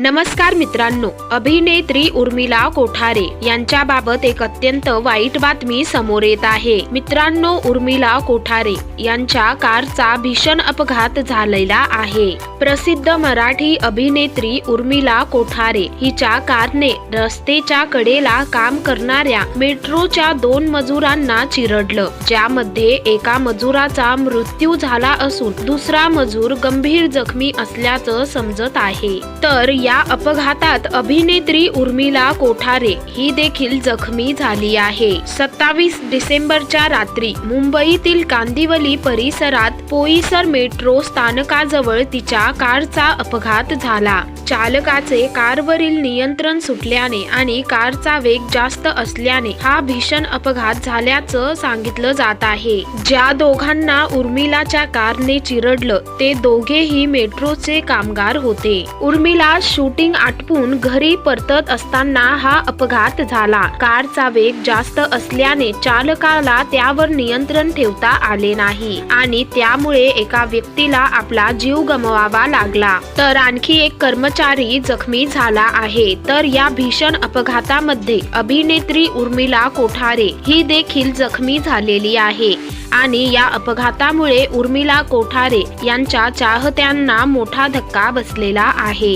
नमस्कार मित्रांनो अभिनेत्री उर्मिला कोठारे यांच्याबाबत एक अत्यंत वाईट बातमी समोर येत आहे. मित्रांनो उर्मिला कोठारे यांच्या कारचा भीषण अपघात झालेला आहे. प्रसिद्ध मराठी अभिनेत्री उर्मिला कोठारे हिच्या कारने रस्तेच्या कडेला काम करणाऱ्या मेट्रोच्या दोन मजुरांना चिरडलं ज्यामध्ये एका मजुराचा मृत्यू झाला असून दुसरा मजूर गंभीर जखमी असल्याचं समजत आहे. तर या अपघातात अभिनेत्री उर्मिला कोठारे ही देखील जखमी झाली आहे. सत्तावीस डिसेंबरच्या रात्री मुंबईतील कांदिवली परिसरात पोईसर मेट्रो स्थानकाजवळ तिच्या कारचा अपघात झाला. चालकाचे कारवरील नियंत्रण सुटल्याने आणि कारचा वेग जास्त असल्याने हा भीषण अपघात झाल्याचं सांगितलं जात आहे. ज्या दोघांना उर्मिलाच्या कारने चिरडलं ते दोघेही मेट्रोचे कामगार होते. उर्मिला शूटिंग आटपून घरी परतत असताना हा अपघात झाला. कारचा वेग जास्त असल्याने चालकाला त्यावर नियंत्रण ठेवता आले नाही आणि त्यामुळे एका व्यक्तीला आपला जीव गमवावा लागला. तर आणखी एक कर्मचारी जखमी झाला आहे. तर या भीषण अपघातामध्ये अभिनेत्री उर्मिला कोठारे ही देखील जखमी झालेली आहे आणि या अपघातामुळे उर्मिला कोठारे यांच्या चाहत्यांना मोठा धक्का बसलेला आहे.